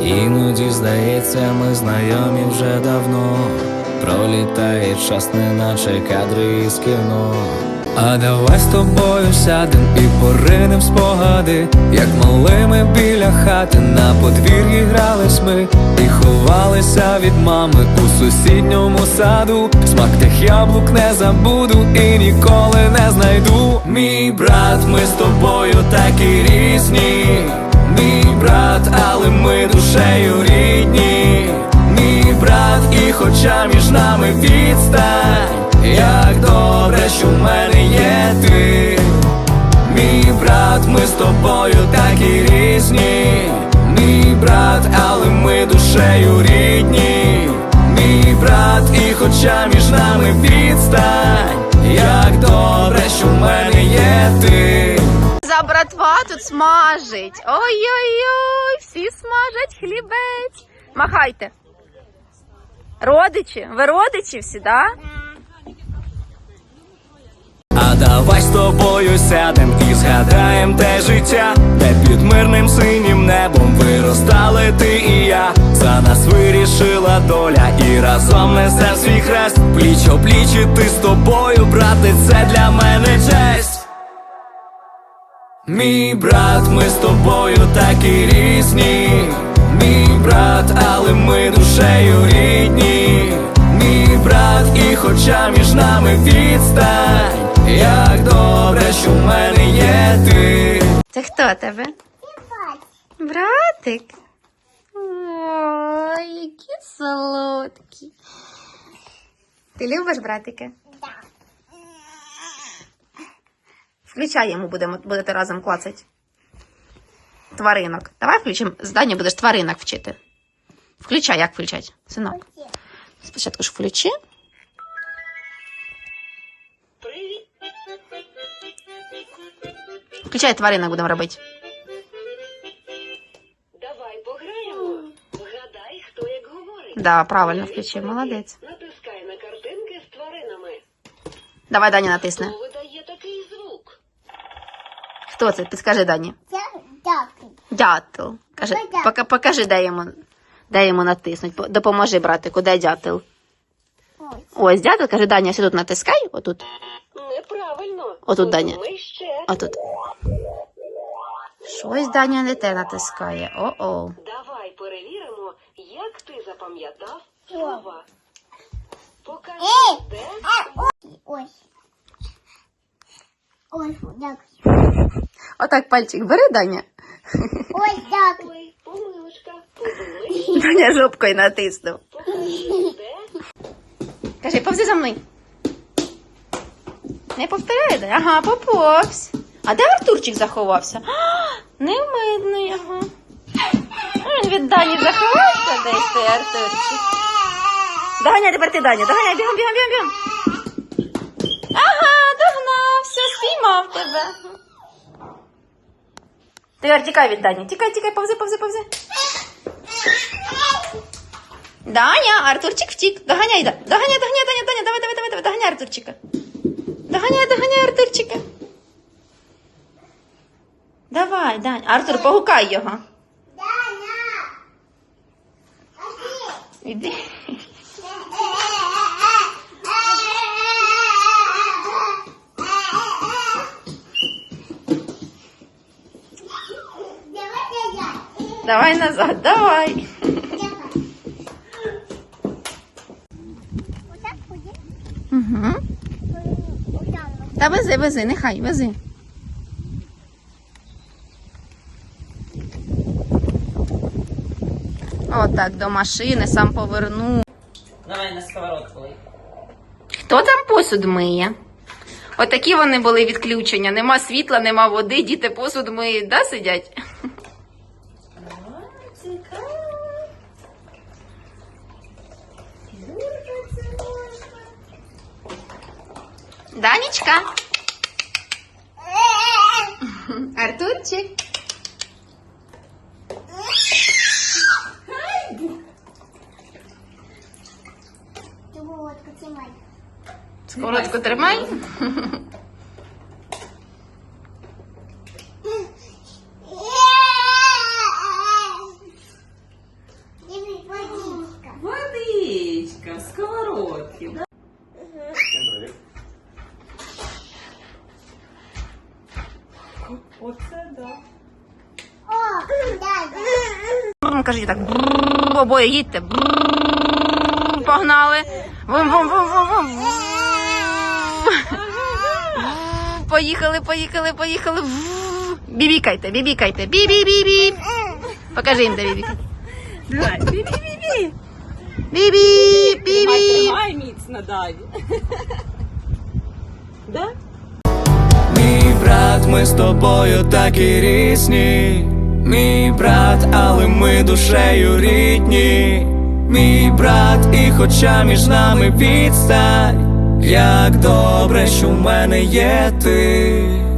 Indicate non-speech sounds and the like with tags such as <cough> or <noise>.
Іноді здається, ми знайомі вже давно. Пролітає час, неначе кадри із кіно. А давай з тобою сядем і поринем спогади, як малими біля хати на подвір'ї грались ми і ховалися від мами у сусідньому саду. Смак тих яблук не забуду і ніколи не знайду. Мій брат, ми з тобою такі різні. Мій брат, але ми душею рідні. Мій брат, і хоча між нами відстань, як добре, що в мене ти. Мій брат, ми з тобою такі різні. Мій брат, але ми душею рідні. Мій брат, і хоча між нами відстань, як добре, що в мене є ти. За братва тут смажить. Ой-ой-ой, всі смажать хлібець. Махайте. Родичі? Ви родичі всі, да? Давай з тобою сядем і згадаєм те життя, де під мирним синім небом виростали ти і я. За нас вирішила доля і разом несем свій хрест. Пліч опліч іти з тобою, брате, це для мене честь. Мій брат, ми з тобою такі різні. Мій брат, але ми душею рідні. Мій брат, і хоча між нами відстань, як добре, що в мене є ти. Це хто тебе? Братик. Ой, які солодкі. Ти любиш братика? Включай йому будемо, будете разом клацати. Тваринок. Давай включимо. Здання будеш тваринок вчити. Включай, як включать, синок. Спочатку ж включи. Включай тваринок будемо робити. Давай пограємо. Вгадай, хто як говорить. Да, правильно включи, молодець. Натискай на картинки з тваринами. Давай Дані натисне. Хто видає такий звук? Хто це? Підскажи Дані. Дякую. Дятел. Каже, Дятел. пока, покажи, де йому, де йому натиснуть. По- Допоможи, братику, де дятел. Ось. Ось дятел, каже, Даня, ось тут натискай, отут. Неправильно. Отут, Даня. Подумай ще. Отут. Щось Даня не те натискає. О-о. Давай перевіримо, як ти запам'ятав слова. Покажи, де Ось. Ось, дякую. Отак пальчик бери, Даня. Ось, дякую. Ой, <laughs> помилочка. Даня жопкою натиснув. покажи, де Кажи, повзи за мною. Не повторяй, да? Ага, поповз. А де Артурчик заховався? А, не видно його. Він від Дані заховався десь той Артурчик. Доганяй тепер ти Даня, доганяй, бігом, бігом, бігом, бігом. Ага, догнав, все, спіймав тебе. Тепер тікай від Дані. Тікай, тікай, повзи, повзи, повзи. Даня, Артурчик втік. Доганяй. Доганяй, доганяй, Даня, Даня, давай, давай, давай, давай, доганяй Артурчика. Доганяй, доганяй Артурчика. Давай, Дань. Артур, погукай його. Іди. Давай назад, давай. Угу. Та вези, вези, нехай, вези. Отак, до машини, сам повернув. Давай на сковородку. Хто там посуд миє? Отакі вони були відключення. Нема світла, нема води, діти посуд миють, да, сидять? Данечка. Артурчик. Сковородку тримай. Дивись, водичка. Водичка в сковородці. Да? Оце да. О, да, да. Кажіть так. Обоє їдьте. бррр, Погнали. Вум, вум, вум, вум, вум. Поїхали, поїхали, поїхали. Бібікайте, бібікайте. Бі-бі-бі-бі. Покажи їм, де бібікати. Давай, бі-бі-бі-бі. Бібі, Тримай, бібі. тримай міцно, Даві. Да? Мій брат, ми з тобою такі різні. Мій брат, але ми душею рідні. Брат, і хоча між нами відстань, як добре, що в мене є ти.